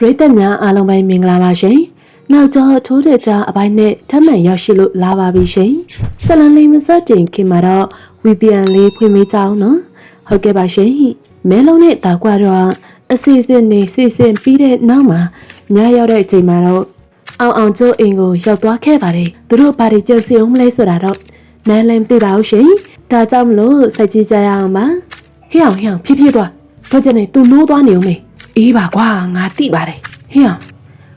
ပရိသတ်များအားလုံးပဲမင်္ဂလာပါရှင်။နောက်ကျောထိုးတဲ့ကြားအပိုင်းနဲ့ထပ်မံရောက်ရှိလို့လာပါပြီရှင်။ဆလန်လေးမစတင်ခင်မှာတော့ VPN လေးဖွင့်ပေးကြအောင်နော်။ဟုတ်ကဲ့ပါရှင်။မဲလုံးနဲ့တာကွာတော့အစီအစဉ်နေစီစဉ်ပြီးတဲ့နောက်မှာညရောက်တဲ့အချိန်မှာတော့အောင်အောင်ကျိုးအိမ်ကိုရောက်သွားခဲ့ပါတယ်။သူတို့ဘာတွေကြံစီအောင်မလဲဆိုတာတော့နန်းလည်းမသိပါဘူးရှင်။ဒါကြောင့်မလို့စိတ်ကြည်ကြရအောင်ပါ။ဟေ့အောင်ဟေ့အောင်ဖြည်းဖြည်းသွား။တော့ကျနေသူနိုးသွားနေအောင်မေ။ အေးပါကွာငါသိပါတယ်။ဟေ့အောင်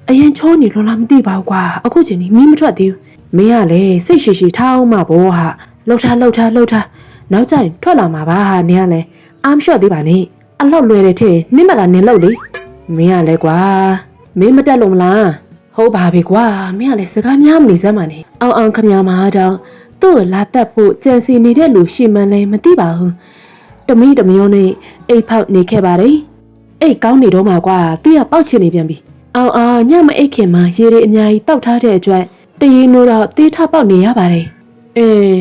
အရင်ချိုးနေလို့လားမသိပါဘူးကွာ။အခုချိန်นี้မီးမထွက်သေးဘူး။မင်းကလည်းစိတ်ရှိရှိထားအောင်မဘောဟာ။လှုပ်ထားလှုပ်ထားလှုပ်ထားနောက်ကျရင်ထွက်လာမှာပါဟာနင်ကလည်းအားမလျှော့သေးပါနဲ့။အလောက်လွယ်တယ်ထင်နင့်မသာနင်လှုပ်လေ။မင်းကလည်းကွာမင်းမတက်လို့မလား။ဟုတ်ပါပြီကွာမင်းကလည်းစကားများမနေစမ်းပါနဲ့။အောင်အောင်ခမညာမှာတော့သူ့ကိုလာတက်ဖို့ကြံစီနေတဲ့လူရှိမှန်းလည်းမသိပါဘူး။တမီးတမယုံနဲ့အိတ်ဖောက်နေခဲ့ပါတယ်။ အိတ်ကောင်းနေတော့မှကွာတီးကပေါက်ချင်နေပြန်ပြီ။အောင်အောင်ညမအိတ်ခင်မှာရေတွေအများကြီးတောက်ထားတဲ့အတွက်တရင်နိုးတော့တီးထပေါက်နေရပါတယ်။အေး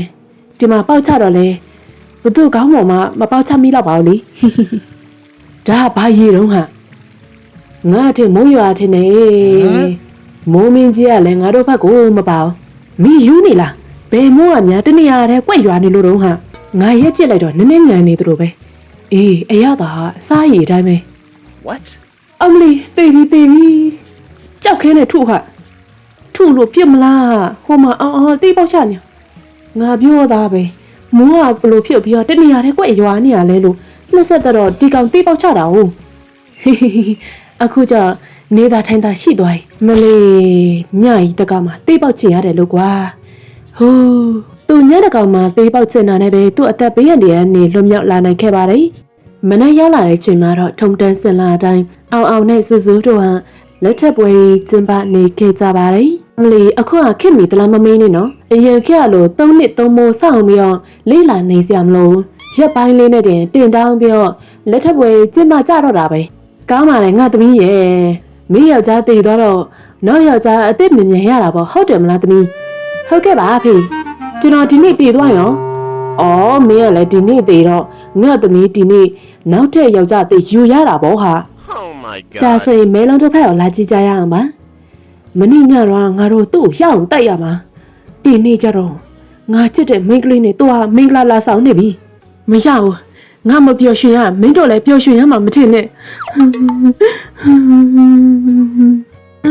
ဒီမှာပေါက်ချတော့လေဘသူကောင်းပေါ်မှာမပေါက်ချမိတော့ပါဘူးလေ။ဒါကဘာရေတုံးဟာငါအထင်မိုးရွာထင်နေမိုးမင်းကြီးကလည်းငါတို့ဘက်ကိုမပေါအောင်မီးယူနေလားဘယ်မိုးကများတနေရာတဲ့ကွက်ရွာနေလို့တော့ဟာငါရက်ကြည့်လိုက်တော့နည်းနည်းငံနေသလိုပဲအေးအရသာအစားရည်အတိုင်းပဲ What? အမလီတေးပြီတေးပြီကြောက်ခဲနဲ့ထုဟာထုလို့ပြစ်မလားဟိုမှာအော်အော်တေးပေါက်ချနေငါပြောသားပဲမိုးကဘလို့ဖြစ်ပြီးတော့တနေရာတဲ့ကွက်ရွာနေရလဲလို့လက်ဆက်တော့ဒီကောင်တေးပေါက်ချတာဟုတ်အခုကျနေသာထိုင်သာရှိသွားပြီမလေးညကြီးတကမှာတေးပေါက်ချင်ရတယ်လို့ကွာဟိုးသူညတကောင်မှာတေးပေါက်ချင်တာနဲ့ပဲသူ့အသက်ဘေးရန်တွေကနေလွတ်မြောက်လာနိုင်ခဲ့ပါတယ် မနေ့ရောက်လာတဲ့ချိန်မှာတော့ထုံတန်းစင်လာအတိုင်းအောင်အောင်နဲ့စူးစူးတို့ဟာလက်ထပ်ပွဲကျင်းပနေခဲ့ကြပါတယ်မလီအခုကခင်မီတလားမမင်းနေနော်အရင်ခက်လို့၃နှစ်၃မိုးစောင့်ပြီးတော့လေးလာနေစရာမလိုရက်ပိုင်းလေးနဲ့တင်တင်တောင်းပြီးတော့လက်ထပ်ပွဲကျင်းပကြတော့တာပဲကောင်းပါလေငါသမီးရဲ့မင်းယောက်ျားတည်သွားတော့နောက်ယောက်ျားအစ်စ်မြင်မြင်ရတာပေါ့ဟုတ်တယ်မလားသမီးဟုတ်ကဲ့ပါဖေကျွန်တော်ဒီနေ့တည်သွားရောအော်မင်းကလည်းဒီနေ့တည်တော့ငါသမီးဒီနေ့ နောက်ထပ်ယောက်ျားတည်ယူရတာပေါ့ဟာ Oh my ဒါ god. ဆိုရင်မဲလုံးတစ်ဖက်ကိုလာကြည့်ကြရအောင်ပါမနေ့ညတော့ငါတို့သူ့ကိုရအောင်တိုက်ရမှာဒီနေ့ကျတော့ငါချစ်တဲ့မိန်းကလေးနဲ့သူ့ဟာမင်္ဂလာလာဆောင်နေပြီမရဘူးငါမပျော်ရွှင်ရမင်းတို့လည်းပျော်ရွှင်ရမှာမထင်နဲ့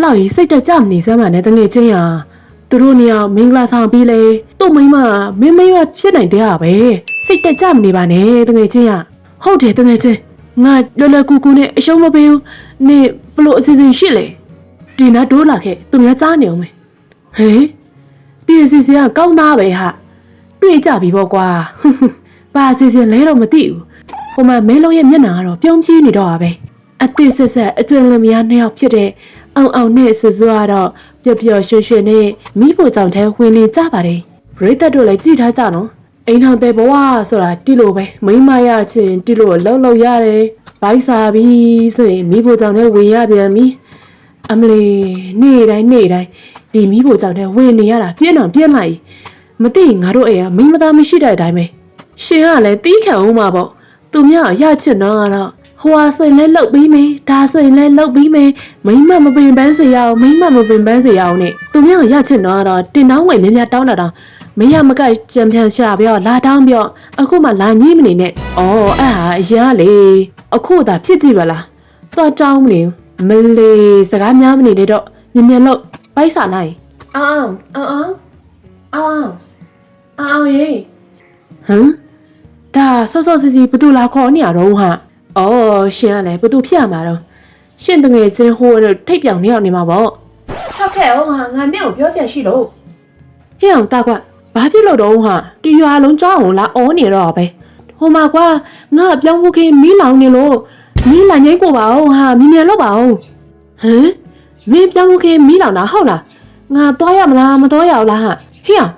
လောက်ကြီးစိတ်တက်ကြမနေစမ်းပါနဲ့တငယ်ချင်းရာသူတို့နေရာမင်္ဂလာဆောင်ပြီးလေသူ့မိန်းမမင်းမင်းမဖြစ်နိုင်တဲ့ဟာပဲစိတ်တက်ကြမနေပါနဲ့တငယ်ချင်းရာ ဟုတ်တယ်တငယ်ချင်းငါလွယ်လွယ်ကူကူနဲ့အရှုံးမပေးဘူးနေဘလို့အစီအစဉ်ရှိလေဒီနာဒိုးလာခဲ့သူများကြားနေအောင်မယ်ဟေးဒီအစီအစဉ်ကကောင်းသားပဲဟာတွေ့ကြပြီပေါ့ကွာဘာအစီအစဉ်လဲတော့မသိဘူးဟိုမှာမဲလုံးရဲ့မျက်နှာကတော့ပြုံးကြီးနေတော့တာပဲအသစ်ဆက်ဆက်အကျဉ်းလမယားနှစ်ယောက်ဖြစ်တဲ့အောင်အောင်နဲ့ဆူဆူကတော့ပျော်ပျော်ရွှင်ရွှင်နဲ့မိဖို့ကြောင့်ထဲဝင်နေကြပါတယ်။ရိတ်သက်တို့လည်းကြည်ထားကြနော်။ အိမ်ထောင်တဲ့ဘဝဆိုတာတိလို့ပဲမိမရချင်းတိလို့လှုပ်လှုပ်ရတယ်။ဘိုက်စားပြီးဆိုရင်မိဖို့ကြောင့်ထဲဝင်ရပြန်ပြီ။အမလီနေ့တိုင်းနေ့တိုင်းဒီမိဖို့ကြောင့်ထဲဝင်နေရတာပြင်းအောင်ပြင်းလိုက်။မသိရင်ငါတို့အိမ်ကမိမသားမရှိတဲ့အတိုင်းပဲ။ရှင်ကလည်းတီးခံအောင်မှာပေါ့။သူများရချစ်တော့ကတော့ဟိုဟာဆိုရင်လည်းလှုပ်ပြီးမယ်ဒါဆိုရင်လည်းလှုပ်ပြီးမယ်မိမမပင်ပန်းစေရအောင်မိမမပင်ပန်းစေရအောင်နဲ့သူများရချစ်တော့ကတော့တင်တောင်းဝင်များများတောင်းတာတော့ မရမကကြံပြန်ရှာပြောလာတောင်းပြောအခုမှလာညှိမနေနဲ့ဩအဲ့ဟာအရင်ကလေအခုသာဖြစ်ကြည့်ပါလားသွားတောင်းမနေဘူးမလေးစကားများမနေနဲ့တော့မြင်မြင်လို့ပိုက်စာနိုင်အောင်အောင်အောင်အောင်အောင်ရေဟမ်ဒါဆော့ဆော့စီစီဘသူလာခေါ်နေရတော့ဟာ။အော်ရှင်ကလည်းဘသူဖြစ်ရမှာတော့ရှင်တငယ်ချင်းဟိုတော့ထိတ်ပြောင်နေအောင်နေမှာပေါ့။ထောက်ခဲ့အောင်ဟာငါနဲ့ကိုပြောစရာရှိလို့။ဟဲ့အောင်တာကွ ဘာဖြစ်လို့တော့ဟာတီရွာလုံးကြောင်းအောင်လာအောနေတော့ပဲ။ဟိုမှာကွာငါအပြောင်းဖို့ခင်မီးလောင်နေလို့မီးလာငိမ့်ကိုပါအောင်ဟာမြင်မြန်လို့ပါအောင်။ဟမ်မင်းပြောင်းဖို့ခင်မီးလောင်တာဟုတ်လား။ငါသွားရမလားမသွားရဘူးလားဟာ။ဟဲ့အောင်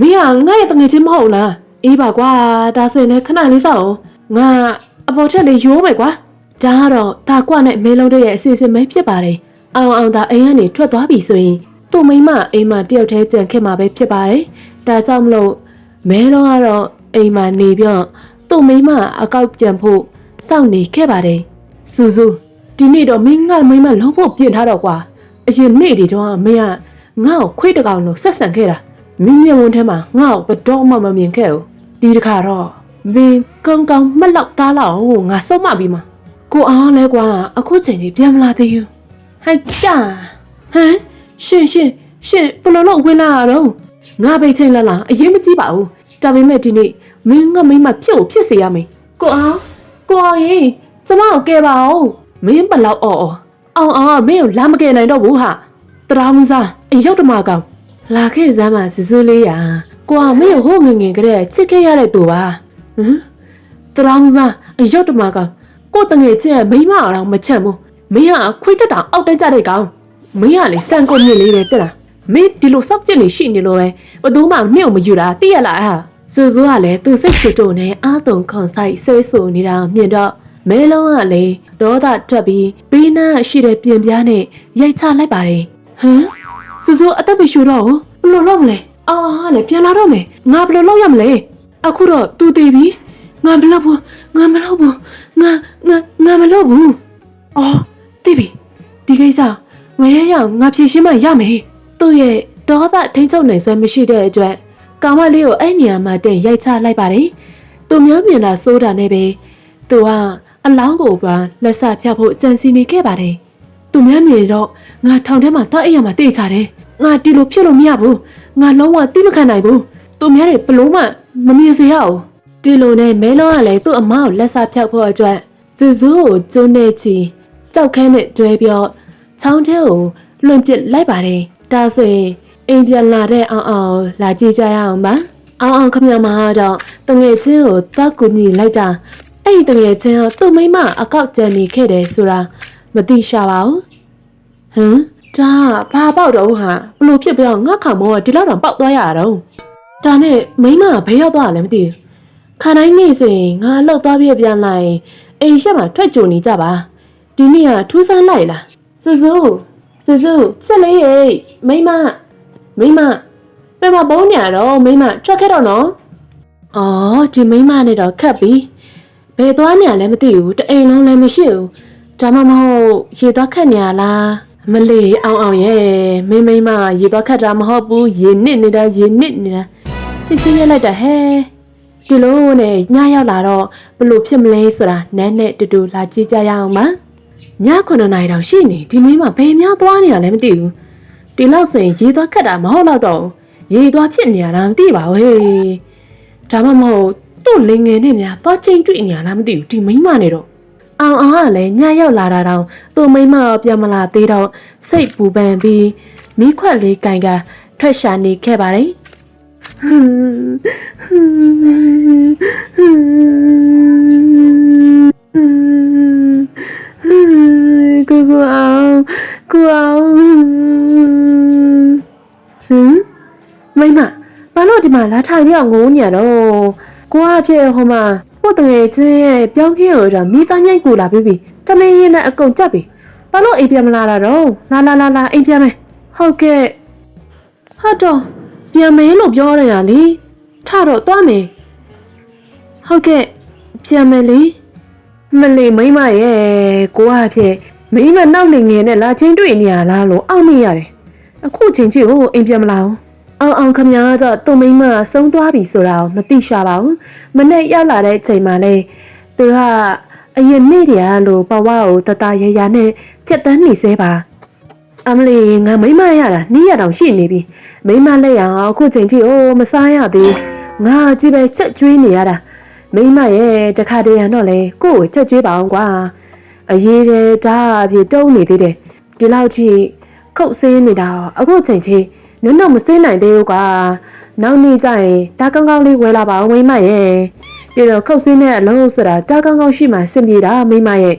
မင်းကငါရဲ့တငယ်ချင်းမဟုတ်လား။အေးပါကွာဒါဆိုရင်လည်းခဏလေးစောင့်ငါအပေါ်ထက်လေးရိုးမယ်ကွာဒါကတော့ဒါကွနဲ့မဲလုံးတို့ရဲ့အစီအစဉ်ပဲဖြစ်ပါတယ်အောင်အောင်သာအိမ်ကနေထွက်သွားပြီဆိုရင်သူ့မိမအိမ်မှာတယောက်တည်းကြံခဲ့မှာပဲဖြစ်ပါတယ် ဒါကြောင့်မလို့မဲလုံးကတော့အိမ်မှာနေပြီးတော့သူ့မိမအကောက်ကြံဖို့စောင့်နေခဲ့ပါတယ်စူးစူးဒီဒီနေ့တော့မင်းငါမိမလုံးဖို့ပြင်ထားတော့ကွာအရင်နေ့တွေတော့မင်းကငါ့ကိုခွေးတကောင်လို့ဆက်ဆံခဲ့တာမင်းမျက်ဝန်းထဲမှာငါ့ကိုဘတော်မှမမြင်ခဲ့ဘူးဒီတစ်ခါတော့မင်းကောင်းကောင်းမလောက်သားလောက်ကိုငါဆုံးမပြီးမှာကိုအောင်လဲကွာအခုချိန်ကြီးပြန်မလာသေးဘူးဟိုက်ကြာဟမ်ရှင်ရှင်ရှင်ဘယ်လိုလုပ်ဝင်လာရတော့ ငါပဲချိန်လာလာအရင်မကြည့်ပါဘူးဒါပေမဲ့ဒီနေ့မင်းငါမိမဖြစ်ကိုဖြစ်စေရမယ်ကိုအောင်ကိုအောင်ရင်ကျမကိုကဲပါအောင်မင်းဘလောက်အော်အော်အောင်အောင်မင်းကိုလာမကယ်နိုင်တော့ဘူးဟာတရာမစားအယုတ်တမကောင်လာခဲ့စမ်းပါစစူးလေးရာကိုအောင်မင်းကိုဟိုငငယ်ကလေးချစ်ခဲ့ရတဲ့သူပါဟမ်တရာမစားအယုတ်တမကောင်ကိုတငယ်ချင်းရဲ့မိမအောင်မချက်ဘူးမင်းကခွေးတက်တောင်အောက်တက်ကြတဲ့ကောင်မင်းကလေစံကုန်မြင့်လေးပဲတက်လား မင်းဒီလိုစောက်ကျစ်နေရှိနေလို့ပဲဘယ်သူမှမင်းကိုမယူတာသိရလားဟာစူစူကလည်းသူစိတ်တူတူနဲ့အာတုံခွန်ဆိုင်ဆဲဆူနေတာမြင်တော့မဲလုံးကလည်းဒေါသထွက်ပြီးဘေးနားရှိတဲ့ပြင်ပြားနဲ့ရိုက်ချလိုက်ပါတယ်ဟမ်စူစူအသက်မရှူတော့ဘူးဘယ်လိုလုပ်မလဲအာဟာနဲ့ပြန်လာတော့မယ်ငါဘယ်လိုလုပ်ရမလဲအခုတော့သူတည်ပြီငါမလုပ်ဘူးငါမလုပ်ဘူးငါငါငါမလုပ်ဘူးအော်တည်ပြီဒီကိစ္စမရရအောင်ငါဖြေရှင်းမှရမယ် သူ့ရဲ့ဒေါသထိန်ချုပ်နိုင်စွမ်းမရှိတဲ့အတွက်ကောင်မလေးကိုအဲ့နေရာမှာတင်ရိုက်ချလိုက်ပါတယ်သူများမြင်တာစိုးတာနဲ့ပဲသူကအလောင်းကိုပါလက်စဖြတ်ဖို့စံစီနေခဲ့ပါတယ်သူများမြင်တော့ငါထောင်ထဲမှာတောက်အိမ်ရမှာတေးချတယ်ငါဒီလိုဖြစ်လို့မရဘူးငါလုံးဝတိမခံနိုင်ဘူးသူများတွေဘလို့မှမမြင်စေရအောင်ဒီလိုနဲ့မဲလုံးကလည်းသူ့အမကိုလက်စဖြတ်ဖို့အတွက်ဇူဇူကိုကျုံးနေချီကြောက်ခန်းနဲ့တွဲပြောချောင်းထဲကိုလွန်ပစ်လိုက်ပါတယ် ဒါဆိုရင်အိမ်ပြန်လာတဲ့အောင်အောင်လာကြည့်ကြရအောင်ပါအောင်အောင်ခမမတော့တငယ်ချင်းကိုတောက်ကူညီလိုက်တာအဲ့ဒီတငယ်ချင်းကသူ့မိမအကောက်ကျန်နေခဲ့တယ်ဆိုတာမသိရှာပါဘူးဟမ်ဒါဘာပေါက်တော့ဟာဘလို့ဖြစ်ပြောငါခေါမောကဒီလောက်တော့ပေါက်သွားရတော့ဒါနဲ့မိမကဘယ်ရောက်သွားလဲမသိဘူးခါတိုင်းနေ့ဆိုရင်ငါလှုပ်သွားပြပြန်လာရင်အိမ်ရှက်မှာထွက်ကြုံနေကြပါဒီနေ့ကထူးဆန်းလိုက်လားစူးစူး စူးစူးချက်လေးရေမိမမိမဘယ်မှာဘုံညာတော့မိမထွက်ခဲ့တော့နော်အော်ဒီမိမနဲ့တော့ခတ်ပြီဘယ်သွားညာလဲမသိဘူးတအိမ်လုံးလည်းမရှိဘူးဒါမှမဟုတ်ရေသွားခတ်ညာလားမလေးအောင်အောင်ရဲ့မိမိမရေသွားခတ်တာမဟုတ်ဘူးရေနစ်နေတာရေနစ်နေတာစိတ်ဆင်းရဲလိုက်တာဟဲ့ဒီလိုနဲ့ညရောက်လာတော့ဘလို့ဖြစ်မလဲဆိုတာနန်းနဲ့တူတူလာကြည့်ကြရအောင်ပါ ည9နာရီတော့ရှိနေဒီမိမဘယ်များသွားနေရလဲမသိဘူးဒီလောက်ဆိုရင်ရေသွားခတ်တာမဟုတ်တော့တော့ဘူးရေသွားဖြစ်နေရတာမသိပါဘူးဟေးဒါမှမဟုတ်သူ့လင်ငယ်နဲ့များသွားချင်းတွေ့နေရလားမသိဘူးဒီမိမနဲ့တော့အောင်အောင်ကလည်းညရောက်လာတာတော့သူ့မိမကပြန်မလာသေးတော့စိတ်ပူပန်ပြီးမိခွက်လေးကင်ကထွက်ရှာနေခဲ့ပါတယ် ကိုကိုအောင်ကိုအောင်ဟမ်မိမဘာလို့ဒီမှာလာထိုင်ပြီးတော့ငိုးညံတော့ကိုကဖြစ်ဟိုမှာပို့တငယ်ချင်းရဲ့ပြောင်းခင်းကိုတော့မိသားညိုက်ကိုလာပြီးပြီတမင်းရင်နဲ့အကုန်ကြက်ပြီဘာလို့အိမ်ပြန်မလာတာတော့လာလာလာလာအိမ်ပြန်မယ်ဟုတ်ကဲ့ဟုတ်တော့ပြန်မယ်လို့ပြောရတာလေထတော့သွားမယ်ဟုတ်ကဲ့ပြန်မယ်လေ မလေးမိမရဲ့ကိုကဖြစ်မိမနောက်နေငယ်နဲ့လာချင်းတွေ့နေရလားလို့အောက်မိရတယ်အခုချင်းချီကိုအိမ်ပြန်မလာဘူးအောင်အောင်ခမညာကတော့သူ့မိန်းမဆုံးသွားပြီဆိုတာကိုမသိရှာပါဘူးမနဲ့ရောက်လာတဲ့အချိန်မှာလေသူကအရင်နေ့တည်းကလို့ဘဝကိုတတရရနဲ့ဖြတ်တန်းနေစေပါအမလီငါမိန်းမရတာနေ့ရတောင်ရှိနေပြီမိန်းမလက်ရအောင်အခုချိန်ထိအိုးမစားရသေးငါကြည့်ပဲချက်ကျွေးနေရတာ မိန်းမရဲ့တခါတည်းရတော့လေကိုယ့်ကိုချက်ကျွေးပါအောင်ကွာအရေးတဲ့ဒါအဖြစ်တုံးနေသေးတယ်ဒီလောက်ထိခုတ်ဆင်းနေတာအခုချိန်ထိနုံတော့မစင်းနိုင်သေးဘူးကွာနောက်နေ့ကျရင်တားကောင်းကောင်းလေးဝယ်လာပါဦးမိမရဲ့ပြီးတော့ခုတ်စင်းတဲ့အလုံးဆိုတာတားကောင်းကောင်းရှိမှစင်ပြေတာမိမရဲ့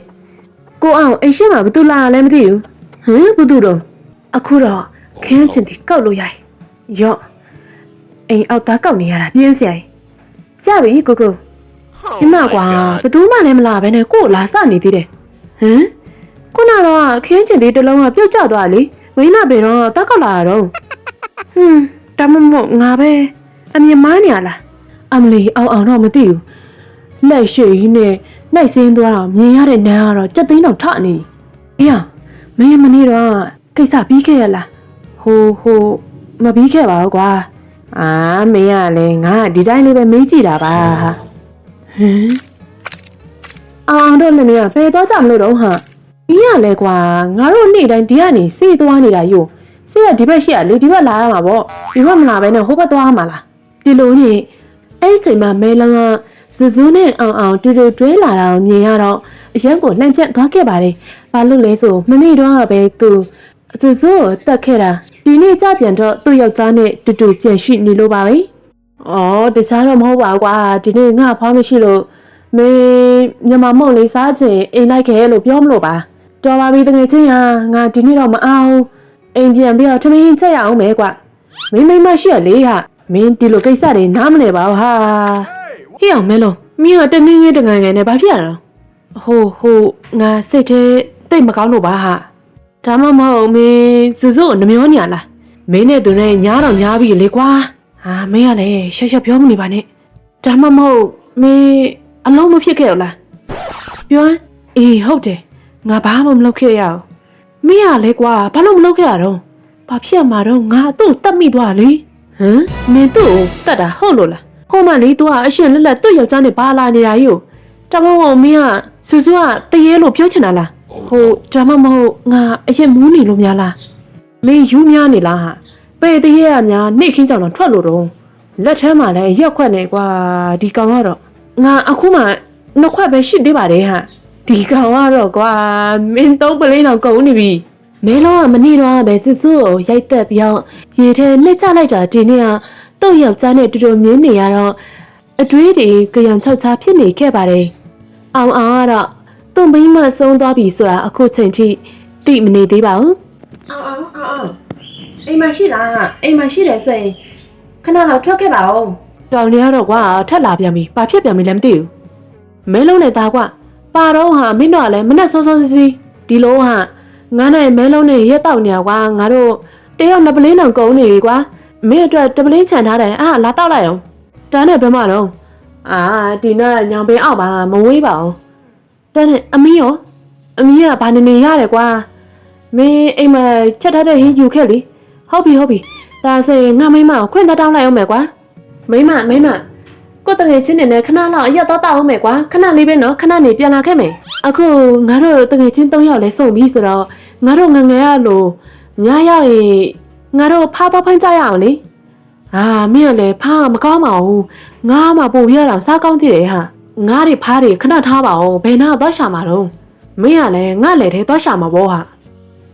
ကိုအောင်အိမ်ရှိမှဘာတူလာလဲမသိဘူးဟမ်ဘာတူတော့အခုတော့ခင်းချင်တီကောက်လို့ရိုက်ရော့အိမ်အောက်သားကောက်နေရတာပြင်းစရာရပြီကိုကို ဒီမှာကွာဘသူမှလည်းမလာဘဲနဲ့ကို့လာစနေသေးတယ်ဟမ်ခုနကတော့ခင်းချင်တီတစ်လုံးကပြုတ်ကျသွားလေမိမဘယ်တော့တောက်ကောက်လာတော့ဟွန်းတမမို့ငါပဲအမြင်မားနေရလားအမလီအောင်အောင်တော့မသိဘူးလက်ရှိကြီးနဲ့နှိုက်စင်းသွားတော့မြင်ရတဲ့နန်းကတော့ကြက်သိန်းတော့ထနေဟေးမင်းမနေ့တော့ကိစ္စပြီးခဲ့ရလားဟိုဟိုမပြီးခဲ့ပါဘူးကွာအာမင်းကလည်းငါဒီတိုင်းလေးပဲမေးကြည့်တာပါ ဟမ်အောင်တော့လည်းမင်းကဖယ်တော့ကြမလို့တော့ဟာမင်းကလည်းကွာငါတို့နေ့တိုင်းဒီကနေစေးသွားနေတာယူစေးကဒီဘက်ရှိရလေဒီဘက်လာရမှာပေါ့ဒီဘက်မလာဘဲနဲ့ဟိုဘက်သွားမှာလားဒီလိုညင်အဲ့ဒီချိန်မှာမဲလုံးကဇူဇူးနဲ့အောင်အောင်တူတူတွဲလာတာကိုမြင်ရတော့အရန်ကိုလှန့်ချက်သွားခဲ့ပါတယ်ဘာလို့လဲဆိုမနေ့တော့ကပဲသူဇူဇူးကိုတတ်ခဲ့တာဒီနေ့ကြပြန်တော့သူ့ယောက်ျားနဲ့တူတူပြန်ရှိနေလို့ပါပဲ။ အော်တခြားတော့မဟုတ်ပါဘူးကွာဒီနေ့ငါဖွားမရှိလို့မင်းညမမုံလေးစားချင်အိမ်လိုက်ခဲ့လို့ပြောမလို့ပါ။တော်ပါပြီတကယ်ချင်းဟာငါဒီနေ့တော့မအောင်အိမ်ပြန်ပြီးတော့ထမင်းချက်ရအောင်မဲကွာ။မင်းမိမရှိရလေဟာမင်းဒီလိုကိစ္စတွေနားမလဲပါဘူးဟာ။ဟေ့အောင်မဲလုံးမင်းကတငင်းငင်းတငငယ်နဲ့ဘာဖြစ်ရတော့ဟိုဟိုငါစိတ်ထဲတိတ်မကောင်းလို့ပါဟာ။ဒါမှမဟုတ်မင်းစူးစူးကိုနှမျောနေရလားမင်းနဲ့သူနဲ့ညားတော့ညားပြီလေကွာ ဟာမင်းကလည်းရှက်ရှက်ပြောမနေပါနဲ့ဒါမှမဟုတ်မင်းအလုံးမဖြစ်ခဲ့ရလားပြောရင်အေးဟုတ်တယ်ငါဘာမှမလုပ်ခဲ့ရအောင်မင်းကလည်းကွာဘာလို့မလုပ်ခဲ့ရတော့ဘာဖြစ်ရမှာတော့ငါသူ့တတ်မိသွားလေဟမ်မင်းသူ့ကိုတတ်တာဟုတ်လို့လားဟိုမှလေ तू ကအရှင်လက်လက်သူ့ယောက်ျားနဲ့ပါလာနေတာယူဒါမှမဟုတ်မင်းကစူးစူးကတရေလို့ပြောချင်တာလားဟိုဒါမှမဟုတ်ငါအရင်မူးနေလို့များလားမင်းယူများနေလားဟာ ပေတရေရများနှိတ်ခင်းကြောင်တော့ထွက်လို့တော့လက်ထဲမှာလည်းရက်ခွက်နေကွာဒီကောင်ကတော့ငါအခုမှနှစ်ခွက်ပဲရှိသေးပါတယ်ဟာဒီကောင်ကတော့ကွာမင်းသုံးပလင်းတော့ကုန်နေပြီမဲလုံးကမနေတော့ပဲစစ်စစ်ကိုရိုက်တက်ပြီးတော့ရေထဲလက်ချလိုက်တာဒီနေ့ကတော့ယောက်ျားနဲ့တူတူမြင်းနေရတော့အတွေးတွေကြံချောက်ချာဖြစ်နေခဲ့ပါတယ်အောင်အောင်ကတော့သူ့မိမဆုံးသွားပြီဆိုတာအခုချိန်ထိသိမနေသေးပါဘူးအောင်အောင်အောင် အောင်အိမ်မရှိလားအိမ်မရှိတယ်ဆိုရင်ခဏတော့ထွက်ခဲ့ပါဦးတောင်နေရတော့ကွာထက်လာပြန်ပြီဘာဖြစ်ပြန်ပြီလဲမသိဘူးမဲလုံးနဲ့သားကွာပါတော့ဟာမင်းတို့ကလည်းမနဲ့စောစောစီစီဒီလိုဟာငါနဲ့မဲလုံးနဲ့ရက်တောက်နေကွာငါတို့တယောက်နှစ်ပလင်းတောင်ကုန်နေပြီကွာမင်းအတွက်တပလင်းချန်ထားတယ်အာလာတောက်လိုက်အောင်တန်းနဲ့ဘယ်မှာတော့အာဒီနေ့ညောင်ပင်အောက်ပါမဝေးပါအောင်တန်းနဲ့အမီးရောအမီးကဘာနေနေရတယ်ကွာမင်းအိမ်မှာချက်ထားတဲ့ဟင်းယူခဲ့လေ ဟုတ်ပြီဟုတ်ပြီဒါဆိုရင်ငါမိမကိုခွင့်သက်တောင်းလိုက်အောင်မယ်ကွာမိမမိမကိုတငယ်ချင်းနေနဲ့ခဏလောက်အရက်တော့တောက်အောင်မယ်ကွာခဏလေးပဲနော်ခဏနေပြန်လာခဲ့မယ်အခုငါတို့တငယ်ချင်း၃ယောက်လဲစုံပြီဆိုတော့ငါတို့ငငယ်ရလို့ညရောက်ရင်ငါတို့ဖားတော့ဖိုင်းကြရအောင်လေအာမင်းကလည်းဖားမကောင်းပါဘူးငါမှပို့ရတော့စားကောင်းသေးတယ်ဟာငါတွေဖားတွေခဏထားပါအောင်ဘယ်နာတော့ရှာမှာတော့မင်းကလည်းငါလည်းထဲတော့ရှာမှာပေါ့ဟာ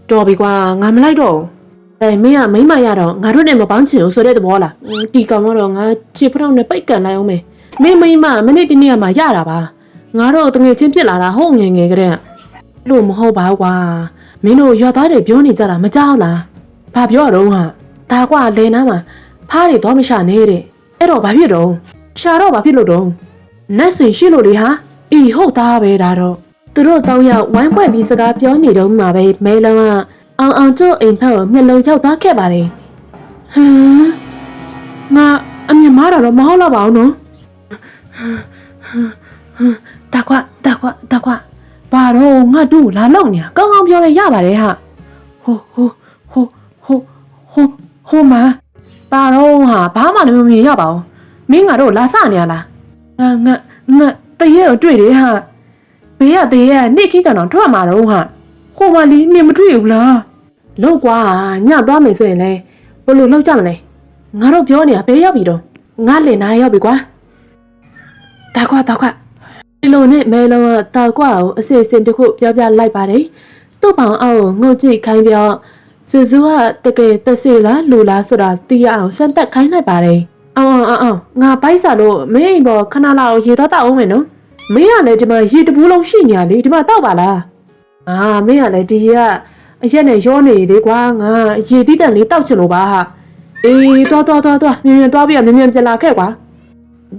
တော်ပြီကွာငါမလိုက်တော့ဘူး အဲမင်းကမိမရတော့ငါတို့နဲ့မပေါင်းချင်ဘူးဆိုတဲ့သဘောလားအင်းဒီကောင်ကတော့ငါခြေဖျောက်နဲ့ပိတ်ကန်လိုက်အောင်မယ်မင်းမိမမနေ့တနေ့ကမှရတာပါငါတော့တငယ်ချင်းပြစ်လာတာဟုတ်ငယ်ငယ်ကတည်းကလို့မဟုတ်ပါဘူးကွာမင်းတို့ရွာသားတွေပြောနေကြတာမကြောက်လားဘာပြောရတော့ဟာဒါကွာလဲနားမှာဖားတွေတော့မရှာနေတဲ့အဲ့တော့ဘာဖြစ်တော့ရှာတော့ဘာဖြစ်လို့တော့နတ်စင်ရှိလို့လေဟာအေးဟုတ်သားပဲဒါတော့သူတို့တောင်းရောက်ဝိုင်းပွဲပြီးစကားပြောနေတော့မှပဲမဲလုံးက အောင်အောင်ကျို့အိမ်ဖက်ကိုမျက်လုံးရောက်သွားခဲ့ပါတယ်ဟမ်ငါအမြင်မားတော့မဟုတ်တော့ပါဘူးနော်တာကွာတာကွာတာကွာဘာတော့ငါတို့လာလောက်နေကောင်းကောင်းပြောလဲရပါတယ်ဟာဟိုဟိုဟိုဟိုဟိုဟိုမှာဘာတော့ဟာဘာမှလည်းမမြင်ရပါဘူးမင်းငါတို့လာစနေရလားငါငါငါတရေကိုတွေ့တယ်ဟာဘေးရသေးရနေ့ခင်းကြောင်တော့ထွက်မှာတော့ဟာဟိုမလီနေမတွေ့ဘူးလား လောက်ကွာညသွားမယ်ဆိုရင်လဲဘလို့လောက်ကြမလဲငါတို့ပြောနေတာဘေးရောက်ပြီတော့ငါလင်နာရောက်ပြီကွာတာကွာတာကွာဒီလိုနဲ့မဲလုံးကတာကွာကိုအစစ်အစင်တစ်ခုပြောပြလိုက်ပါတယ်သူ့ပေါင်အောက်ကိုငုတ်ကြည့်ခိုင်းပြောစူစူကတကယ်တက်စီလားလူလားဆိုတာသိရအောင်စမ်းသက်ခိုင်းလိုက်ပါတယ်အောင်အောင်အောင်အောင်ငါပိုက်စာလို့မင်းအိမ်ပေါ်ခဏလောက်ရေတော့တောက်အောင်မယ်နော်မင်းကလည်းဒီမှာရေတပူးလုံးရှိနေရလေဒီမှာတောက်ပါလားအာမင်းကလည်းဒီရေက အရက်နဲ့ရောနေလေကွာငါရေတိတန်လေးတောက်ချင်လို့ပါဟာအေးတော်တော်တော်တော်မြင်မြင်သွားပြီးမြင်မြင်ပြန်လာခဲ့ကွာ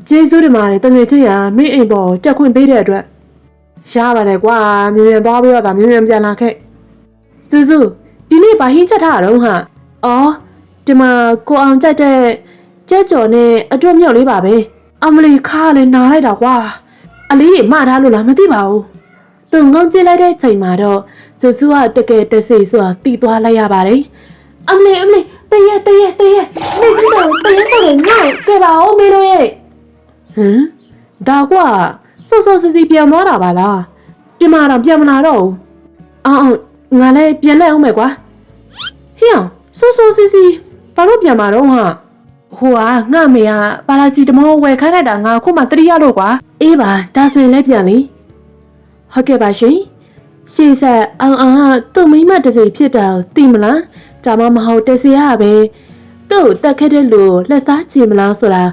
ကျေးဇူးတင်ပါတယ်တငယ်ချင်းရမင်းအိမ်ပေါ်တက်ခွင့်ပေးတဲ့အတွက်ရပါတယ်ကွာမြင်မြင်သွားပြီးတော့ဒါမြင်မြင်ပြန်လာခဲ့စူးစူးဒီနေ့ဘာဟင်းချက်ထားရတော့ဟာအော်ဒီမှာကိုအောင်ကြက်တဲ့ကြက်ကြော်နဲ့အတွတ်မြောက်လေးပါပဲအမလီခါလည်းနားလိုက်တာကွာအလေးတွေမထားလို့လားမသိပါဘူး သူငုံကြည့်လိုက်တဲ့ချိန်မှာတော့ဂျိုဆူကတကယ်တဆိဆိုတာတီးသွားလိုက်ရပါတယ်။အမလေးအမလေးတရက်တရက်တရက်မင်းတို့တရက်ဆိုတော့ငါ့ကဲပါဦးမင်းတို့ရဲ့ဟမ်ဒါကွာဆော့ဆော့စီစီပြန်သွားတာပါလားပြန်မာတော့ပြန်မလာတော့ဘူးအောင်းငါလည်းပြန်လက်အောင်မယ်ကွာဟင်းအောင်ဆော့ဆော့စီစီဘာလို့ပြန်မာတော့ဟာဟိုကငါမေကပါရာစီတမောဝယ်ခိုင်းလိုက်တာငါခုမှသတိရလို့ကွာအေးပါဒါဆိုရင်လည်းပြန်လေ ဟုတ်ကဲ့ပါရှင်ရှေ့ဆက်အောင်အောင်ကသူ့မိမတစ်စိမ်ဖြစ်တာကိုသိမလားဒါမှမဟုတ်တစီရပဲသူ့ကိုတက်ခဲ့တဲ့လူကိုလက်စားချင်မလားဆိုတာ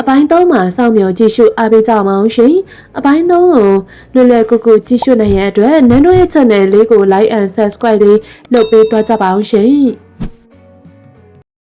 အပိုင်းသုံးမှာစောင့်မျှော်ကြည့်ရှုအားပေးကြပါအောင်ရှင်အပိုင်းသုံးကိုလွယ်လွယ်ကူကူကြည့်ရှုနိုင်ရတဲ့အတွက်နန်းတို့ရဲ့ channel လေးကို like and subscribe လေးလုပ်ပေးသွားကြပါအောင်ရှင်